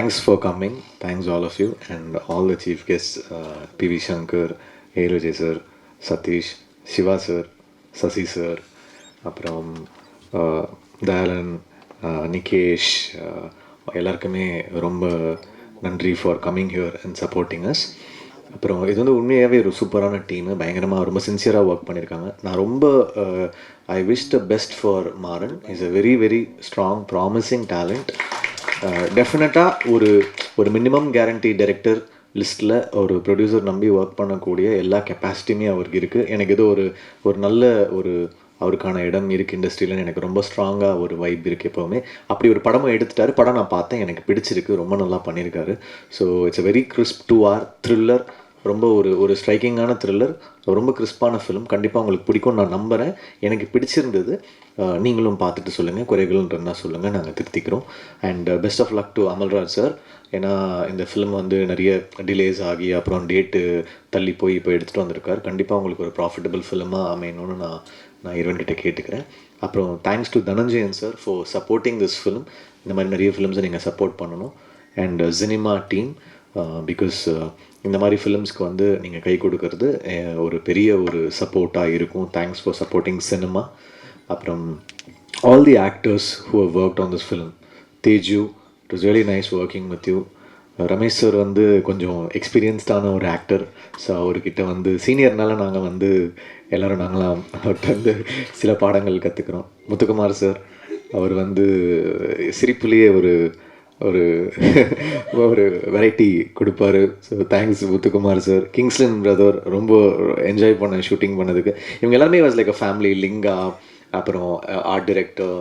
Thanks for coming thanks all of you and all the chief guest P V Shankar ஏலஜே sir Sathish Siva sir Sasi sir அப்புறம் தயாலன் நிகேஷ் எல்லாருக்குமே ரொம்ப நன்றி for coming here and supporting us அப்புறம் இது வந்து உண்மையாகவே ஒரு சூப்பரான டீமு பயங்கரமாக ரொம்ப சின்சியராக ஒர்க் பண்ணியிருக்காங்க நான் ரொம்ப I wish the best for Maran is a very very strong promising talent Uh, டெஃபினட்டாக ஒரு ஒரு மினிமம் கேரண்டி டைரக்டர் லிஸ்ட்டில் ஒரு ப்ரொடியூசர் நம்பி ஒர்க் பண்ணக்கூடிய எல்லா கெப்பாசிட்டியுமே அவருக்கு இருக்குது எனக்கு ஏதோ ஒரு ஒரு நல்ல ஒரு அவருக்கான இடம் இருக்குது இண்டஸ்ட்ரியில் எனக்கு ரொம்ப ஸ்ட்ராங்காக ஒரு வைப் இருக்குது எப்போவுமே. அப்படி ஒரு படமும் எடுத்துட்டார். படம் நான் பார்த்தேன். எனக்கு பிடிச்சிருக்கு. ரொம்ப நல்லா பண்ணியிருக்காரு. So it's a very crisp two hour thriller ரொம்ப ஒரு ஒரு ஸ்ட்ரைக்கிங்கான த்ரில்லர் ரொம்ப கிறிஸ்பான ஃபிலிம் கண்டிப்பாக உங்களுக்கு பிடிக்கும் நான் நம்புகிறேன் எனக்கு பிடிச்சிருந்தது நீங்களும் பார்த்துட்டு சொல்லுங்கள் குறைகள்ன்றா சொல்லுங்கள் நாங்கள் திருத்திக்கிறோம். And best of luck to Amalraj sir ஏன்னா இந்த ஃபிலிம் வந்து நிறைய டிலேஸ் ஆகி அப்புறம் டேட்டு தள்ளி போய் இப்போ எடுத்துகிட்டு வந்திருக்கார். கண்டிப்பாக உங்களுக்கு ஒரு ப்ராஃபிட்டபிள் ஃபிலிமாக அமையணும்னு நான் நான் இறைவன்கிட்ட கேட்டுக்கிறேன். அப்புறம் thanks to Dhananjayan sir for supporting this film இந்த மாதிரி நிறைய ஃபிலிம்ஸை நீங்கள் சப்போர்ட் பண்ணணும். And cinema team Uh, because uh, இந்த மாதிரி ஃபிலிம்ஸ்க்கு வந்து நீங்கள் கை கொடுக்கறது eh, ஒரு பெரிய ஒரு சப்போர்ட்டாக இருக்கும். தேங்க்ஸ் ஃபார் சப்போர்ட்டிங் சினிமா அப்புறம் all the actors who have work on this film Teju it is very nice working with you Ramesh sir வந்து கொஞ்சம் எக்ஸ்பீரியன்ஸ்டான ஒரு ஆக்டர் ஸோ அவர்கிட்ட வந்து சீனியர்னால நாங்கள் வந்து எல்லோரும் நாங்களாம் அவர்கிட்ட வந்து சில பாடங்கள் கற்றுக்குறோம் முத்துக்குமார் சார் அவர் வந்து சிரிப்புலேயே ஒரு ஒரு ஒரு வெரைட்டி கொடுப்பாரு. So thanks Muthukumar sir Kingslin brother ரொம்ப என்ஜாய் பண்ண ஷூட்டிங் பண்ணதுக்கு. இவங்க எல்லாருமே was like a family Linga அப்புறம் uh, ஆர்ட் டிரெக்டர்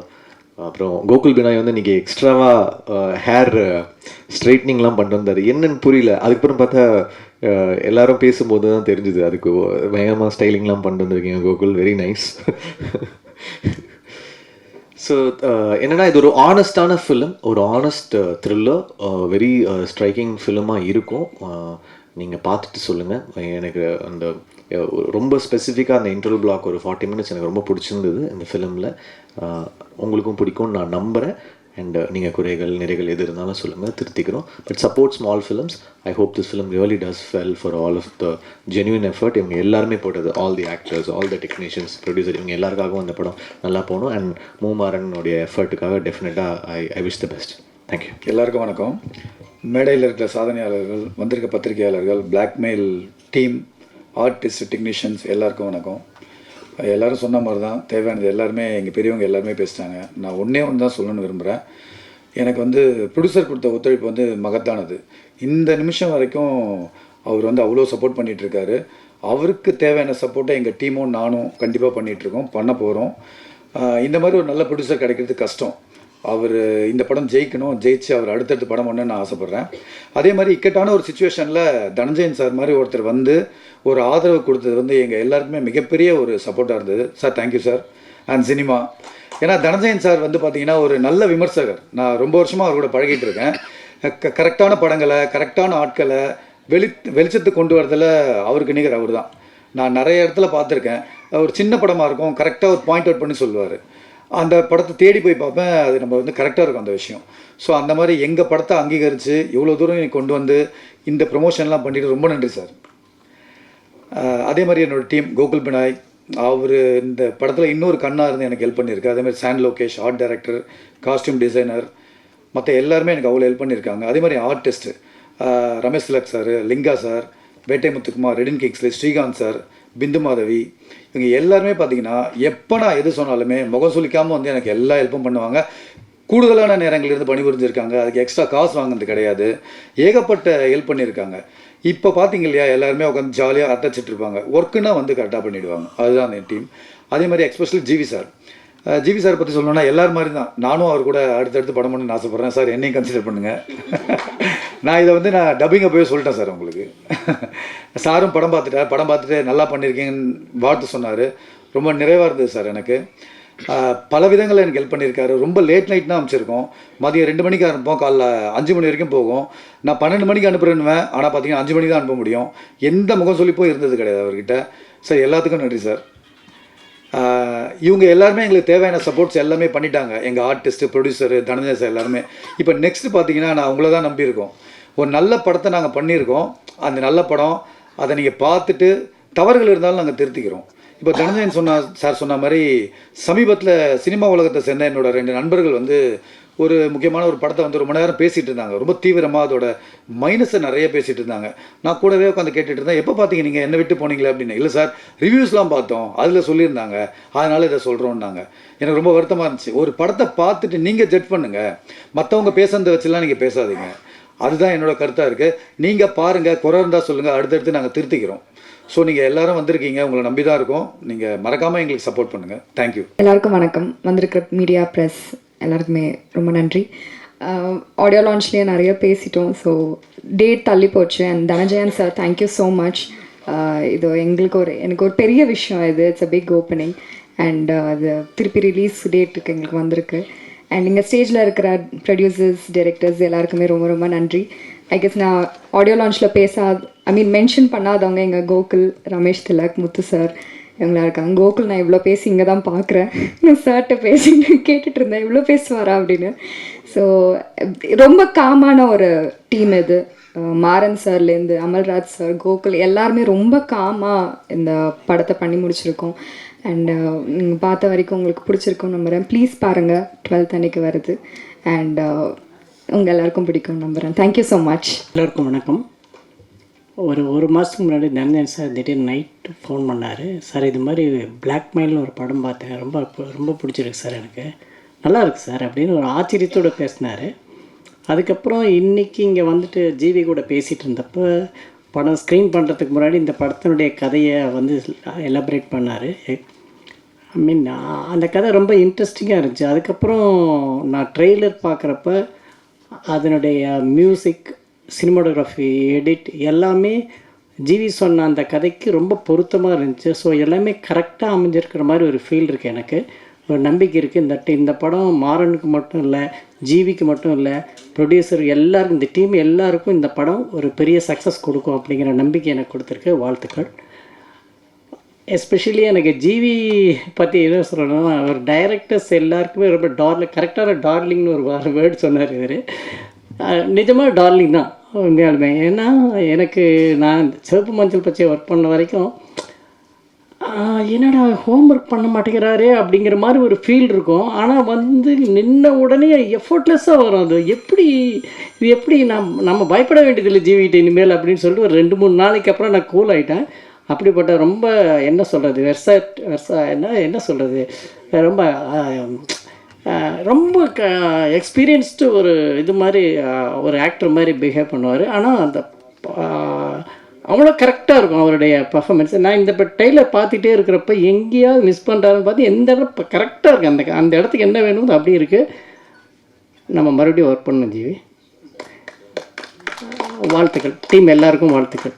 அப்புறம் கோகுல் பினாய் வந்து இன்றைக்கி எக்ஸ்ட்ராவாக ஹேர் ஸ்ட்ரைட்னிங்லாம் பண்ணிட்டு வந்தார். என்னன்னு புரியல. அதுக்கப்புறம் பார்த்தா uh, எல்லாரும் பேசும்போது தான் தெரிஞ்சுது. அதுக்கு uh, பயங்கரமாக ஸ்டைலிங்லாம் பண்ணிட்டு வந்திருக்கீங்க Gokul. Very nice so uh, என்னென்னா இது ஒரு ஆனஸ்டான ஃபிலிம் ஒரு ஆனஸ்ட் த்ரில்லர் வெரி ஸ்ட்ரைக்கிங் ஃபிலிமாக இருக்கும். Uh, நீங்கள் பார்த்துட்டு சொல்லுங்கள் எனக்கு அந்த uh, ரொம்ப ஸ்பெசிஃபிக்காக அந்த இன்டர்வல் பிளாக் ஒரு ஃபார்ட்டி மினிட்ஸ் எனக்கு ரொம்ப பிடிச்சிருந்தது இந்த ஃபிலிமில் உங்களுக்கும் பிடிக்கும்னு நான் நம்புகிறேன் அண்ட் uh, நீங்கள் குறைகள் நிறைகள் எது இருந்தாலும் சொல்லுங்கள் திருத்திக்கிறோம். But support small films I hope this film really does fell for all of the genuine effort இவங்க எல்லாருமே போட்டது all the actors all the technicians producer இவங்க எல்லாருக்காகவும் அந்த படம் நல்லா போகணும். அண்ட் மூமாறனுடைய எஃபர்ட்டுக்காக டெஃபினட்டாக I I wish the best thank you எல்லாருக்கும் வணக்கம். மேடையில் இருக்கிற சாதனையாளர்கள் வந்திருக்க பத்திரிகையாளர்கள் பிளாக்மெயில் டீம் ஆர்டிஸ்ட் டெக்னீஷியன்ஸ் எல்லாருக்கும் வணக்கம். எல்லாரும் சொன்ன மாதிரி தான் தேவையானது எல்லாருமே எங்கள் பெரியவங்க எல்லாருமே பேசிட்டாங்க. நான் ஒன்றே ஒன்று தான் சொல்லணும்னு விரும்புகிறேன் எனக்கு வந்து ப்ரொடியூசர் கொடுத்த ஒத்துழைப்பு வந்து மகத்தானது. இந்த நிமிஷம் வரைக்கும் அவர் வந்து அவ்வளோ சப்போர்ட் பண்ணிகிட்ருக்காரு அவருக்கு தேவையான சப்போர்ட்டை எங்கள் டீமும் நானும் கண்டிப்பாக பண்ணிகிட்ருக்கோம் பண்ண போகிறோம் இந்த மாதிரி ஒரு நல்ல ப்ரொடியூசர் கிடைக்கிறது கஷ்டம். அவர் இந்த படம் ஜெயிக்கணும் ஜெயிச்சு அவர் அடுத்தடுத்த படம் ஒன்றுன்னு நான் ஆசைப்பட்றேன். அதே மாதிரி இக்கட்டான ஒரு சுச்சுவேஷனில் தனஞ்சயன் சார் மாதிரி ஒருத்தர் வந்து ஒரு ஆதரவு கொடுத்தது வந்து எங்கள் எல்லாருக்குமே மிகப்பெரிய ஒரு சப்போர்ட்டாக இருந்தது. Sir thank you sir and cinema ஏன்னா தனஞ்சயன் சார் வந்து பார்த்தீங்கன்னா ஒரு நல்ல விமர்சகர். நான் ரொம்ப வருஷமாக அவர் கூட பழகிட்டு இருக்கேன். க கரெக்டான படங்களை கரெக்டான ஆட்களை வெளி வெளிச்சத்துக்கு கொண்டு வரதில் அவருக்கு நிகர் அவர் தான் நான் நிறைய இடத்துல பார்த்துருக்கேன். ஒரு சின்ன படமாக இருக்கும் கரெக்டாக ஒரு பாயிண்ட் அவுட் பண்ணி சொல்லுவார். அந்த படத்தை தேடி போய் பார்ப்பேன். அது நம்ம வந்து கரெக்டாக இருக்கும் அந்த விஷயம். ஸோ அந்த மாதிரி எங்கள் படத்தை அங்கீகரித்து இவ்வளோ தூரம் எனக்கு கொண்டு வந்து இந்த ப்ரொமோஷன்லாம் பண்ணிட்டு ரொம்ப நன்றி சார் அதே மாதிரி என்னோட டீம் கோகுல் பினாய் அவர் இந்த படத்தில் இன்னொரு கண்ணாக இருந்து எனக்கு ஹெல்ப் பண்ணியிருக்கு அதே மாதிரி sand Lokesh art director costume designer மற்ற எல்லாருமே எனக்கு அவ்வளோ ஹெல்ப் பண்ணியிருக்காங்க. அதே மாதிரி artist Ramesh Thilak sir Linga sir Vettai Muthukumar Redin Kingsley Srikanth sir Bindu Madhavi இவங்க எல்லாருமே பார்த்தீங்கன்னா எப்போ நான் எது சொன்னாலுமே முகம் சுளிக்காமல் வந்து எனக்கு எல்லா ஹெல்ப்பும் பண்ணுவாங்க. கூடுதலான நேரங்கள் இருந்து பணிபுரிஞ்சிருக்காங்க. அதுக்கு எக்ஸ்ட்ரா காசு வாங்கினது கிடையாது. ஏகப்பட்ட ஹெல்ப் பண்ணியிருக்காங்க. இப்போ பார்த்தீங்க இல்லையா எல்லாருமே உட்காந்து ஜாலியாக அரைச்சிட்டு இருப்பாங்க. ஒர்க்குன்னா வந்து கரெக்டாக பண்ணிவிடுவாங்க அதுதான் என் டீம் அதே மாதிரி especially GV sir GV sir பற்றி சொல்லணும்னா எல்லார் மாதிரி தான் நானும் அவர் கூட அடுத்தடுத்து படம் பண்ணணும்னு ஆசைப்பட்றேன். சார் என்னையும் கன்சிடர் பண்ணுங்கள் நான் இதை வந்து நான் டப்பிங்கை போய் சொல்லிட்டேன் சார் உங்களுக்கு. சாரும் படம் பார்த்துட்டார். படம் பார்த்துட்டு நல்லா பண்ணியிருக்கீங்கன்னு வாழ்த்து சொன்னார். ரொம்ப நிறைவாக இருந்தது சார் எனக்கு. பல விதங்களில் எனக்கு ஹெல்ப் பண்ணியிருக்காரு. ரொம்ப லேட் நைட்னா அனுப்பிச்சிருக்கோம். அமைச்சிருக்கோம் மதியம் ரெண்டு மணிக்கு அனுப்போம் காலைல அஞ்சு மணி வரைக்கும் போகும். நான் பன்னெண்டு மணிக்கு அனுப்புறேன்னுவேன். ஆனால் பார்த்தீங்கன்னா அஞ்சு மணிக்கு தான் அனுப்ப முடியும். எந்த முகம் சொல்லி போய் இருந்தது கிடையாது அவர்கிட்ட. சார் எல்லாத்துக்கும் நன்றி சார். இவங்க எல்லாருமே எங்களுக்கு தேவையான சப்போர்ட்ஸ் எல்லாமே பண்ணிட்டாங்க. எங்கள் ஆர்டிஸ்ட்டு ப்ரொடியூசரு தனஞ்சய் எல்லாருமே. இப்போ நெக்ஸ்ட் பார்த்தீங்கன்னா நான் உங்களை தான் நம்பியிருக்கோம். ஒரு நல்ல படத்தை நாங்கள் பண்ணியிருக்கோம். அந்த நல்ல படம் அதை நீங்கள் பார்த்துட்டு தவறுகள் இருந்தாலும் நாங்கள் திருத்திக்கிறோம். இப்போ தனஞ்சயன் சொன்ன சார் சொன்ன மாதிரி சமீபத்தில் சினிமா உலகத்தை சேர்ந்த என்னோட ரெண்டு நண்பர்கள் வந்து ஒரு முக்கியமான ஒரு படத்தை வந்து ரொம்ப நேரம் பேசிகிட்டு இருந்தாங்க. ரொம்ப தீவிரமாக அதோட மைனஸை நிறைய பேசிகிட்டு இருந்தாங்க. நான் கூடவே உட்காந்து கேட்டுட்டு இருந்தேன். எப்போ பார்த்தீங்க நீங்கள் என்ன விட்டு போனீங்களே அப்படின்னு. இல்லை சார் ரிவ்யூஸ்லாம் பார்த்தோம். அதில் சொல்லியிருந்தாங்க. அதனால் இதை சொல்கிறோன்னாங்க எனக்கு ரொம்ப வருத்தமாக இருந்துச்சு. ஒரு படத்தை பார்த்துட்டு நீங்கள் ஜட்ஜ் பண்ணுங்கள் மற்றவங்க பேசுறதை வச்சுலாம் நீங்கள் பேசாதீங்க. அதுதான் என்னோட கருத்தாக இருக்குது நீங்கள் பாருங்கள் குறை இருந்தால் சொல்லுங்கள் அடுத்தடுத்து நாங்கள் திருத்திக்கிறோம். ஸோ நீங்கள் எல்லாரும் வந்திருக்கீங்க உங்களை நம்பி தான் இருக்கோம். நீங்கள் மறக்காமல் எங்களுக்கு சப்போர்ட் பண்ணுங்கள் தேங்க்யூ எல்லாருக்கும் வணக்கம். வந்திருக்கிற மீடியா ப்ரெஸ் எல்லாருக்குமே ரொம்ப நன்றி. ஆடியோ லான்ச்லேயே நிறைய பேசிட்டோம். ஸோ டேட் தள்ளி போச்சு. And Dhananjayan sir thank you so much இது எங்களுக்கு ஒரு எனக்கு ஒரு பெரிய விஷயம் இது. It's a big opening and அது திருப்பி ரிலீஸ் டேட்டுக்கு எங்களுக்கு வந்திருக்கு. அண்ட் இங்கே ஸ்டேஜில் இருக்கிற ப்ரொடியூசர்ஸ் டைரக்டர்ஸ் எல்லாருக்குமே ரொம்ப ரொம்ப நன்றி. ஐ கெஸ் நான் ஆடியோ லான்ச்சில் பேசாத ஐ மீன் மென்ஷன் பண்ணாதவங்க எங்கள் கோகுல் ரமேஷ் திலக் முத்து சார் இவங்களா இருக்காங்க. கோகுல் நான் இவ்வளோ பேசி இங்கே தான் பார்க்குறேன் நான் சார்கிட்ட பேசி கேட்டுட்டு இருந்தேன். இவ்வளோ பேசுவாரா அப்படின்னு. ஸோ ரொம்ப காமான ஒரு டீம் இது. மாறன் சார்லேருந்து அமல்ராஜ் சார் கோகுல் எல்லாருமே ரொம்ப காமாக இந்த படத்தை பண்ணி முடிச்சிருக்கோம். அண்ட் uh, நீங்கள் பார்த்த வரைக்கும் உங்களுக்கு பிடிச்சிருக்கும் நம்புகிறேன் ப்ளீஸ் பாருங்கள் டுவெல்த் அன்னைக்கு வருது. அண்ட் uh, உங்கள் எல்லாருக்கும் பிடிக்கும் நம்புகிறேன் தேங்க்யூ ஸோ மச் எல்லோருக்கும் வணக்கம். ஒரு ஒரு மாதத்துக்கு முன்னாடி தனஞ்சன் சார் திடீர்னு நைட்டு ஃபோன் பண்ணார். சார் இது மாதிரி பிளாக்மெயில்னு ஒரு படம் பார்த்தேன். ரொம்ப ரொம்ப பிடிச்சிருக்கு சார் எனக்கு. நல்லா இருக்குது சார் அப்படின்னு ஒரு ஆச்சரியத்தோடு பேசினார். அதுக்கப்புறம் இன்றைக்கி இங்கே வந்துட்டு ஜிவி கூட பேசிகிட்டு இருந்தப்போ படம் ஸ்க்ரீன் பண்ணுறதுக்கு முன்னாடி இந்த படத்தினுடைய கதையை வந்து எலபரேட் பண்ணார். ஐ மீன் அந்த கதை ரொம்ப இன்ட்ரெஸ்டிங்காக இருந்துச்சு. அதுக்கப்புறம் நான் ட்ரெய்லர் பார்க்குறப்ப அதனுடைய மியூசிக் சினிமாட்டோகிராஃபி எடிட் எல்லாமே ஜிவி சொன்ன அந்த கதைக்கு ரொம்ப பொருத்தமாக இருந்துச்சு. ஸோ எல்லாமே கரெக்டாக அமைஞ்சிருக்கிற மாதிரி ஒரு ஃபீல் இருக்குது எனக்கு. ஒரு நம்பிக்கை இருக்குது இந்த இந்த படம் மாறனுக்கு மட்டும் இல்லை ஜிவிக்கு மட்டும் இல்லை ப்ரொடியூசர் எல்லாருக்கும் இந்த டீம் எல்லாருக்கும் இந்த படம் ஒரு பெரிய சக்ஸஸ் கொடுக்கும் அப்படிங்கிற நம்பிக்கை எனக்கு கொடுத்துருக்கு. வாழ்த்துக்கள். எஸ்பெஷலி எனக்கு ஜிவி பற்றி என்ன சொல்லணும்னா அவர் டைரக்டர்ஸ் எல்லாருக்குமே ரொம்ப டார்லிங் கரெக்டான டார்லிங்னு ஒரு வார வேர்டு சொன்னார் இவர். நிஜமாக டார்லிங் தான் உண்மையாலுமே. ஏன்னா எனக்கு நான் இந்த சிவப்பு மஞ்சள் பச்சை ஒர்க் பண்ண வரைக்கும் என்னடா ஹோம்ஒர்க் பண்ண மாட்டேங்கிறாரே அப்படிங்கிற மாதிரி ஒரு ஃபீல் இருக்கும். ஆனால் வந்து நின்ன உடனே எஃபர்ட்லெஸ்ஸாக வரும் அது. எப்படி இது எப்படி நம் நம்ம பயப்பட வேண்டியதில்லை ஜீவிட்டு இனிமேல் அப்படின்னு சொல்லிட்டு ஒரு ரெண்டு மூணு நாளைக்கு அப்புறம் நான் கூல் ஆகிட்டேன் அப்படிப்பட்ட ரொம்ப என்ன சொல்கிறது வெர்சா வெர்சா என்ன என்ன சொல்கிறது ரொம்ப ரொம்ப க எக்ஸ்பீரியன்ஸ்டு ஒரு இது மாதிரி ஒரு ஆக்டர் மாதிரி பிஹேவ் பண்ணுவார். ஆனால் அந்த அவ்வளோ கரெக்ட் கரெக்டாக இருக்கும் அவருடைய பர்ஃபார்மன்ஸ் நான் இந்த இப்போ டெய்லர் பார்த்துட்டே இருக்கிறப்ப எங்கேயாவது மிஸ் பண்ணுறாருன்னு பார்த்து எந்த இடம் கரெக்டாக இருக்குது அந்த அந்த இடத்துக்கு என்ன வேணுமோ அப்படி இருக்குது நம்ம மறுபடியும் ஒர்க் பண்ணணும் ஜீவி. வாழ்த்துக்கள். டீம் எல்லாருக்கும் வாழ்த்துக்கள்.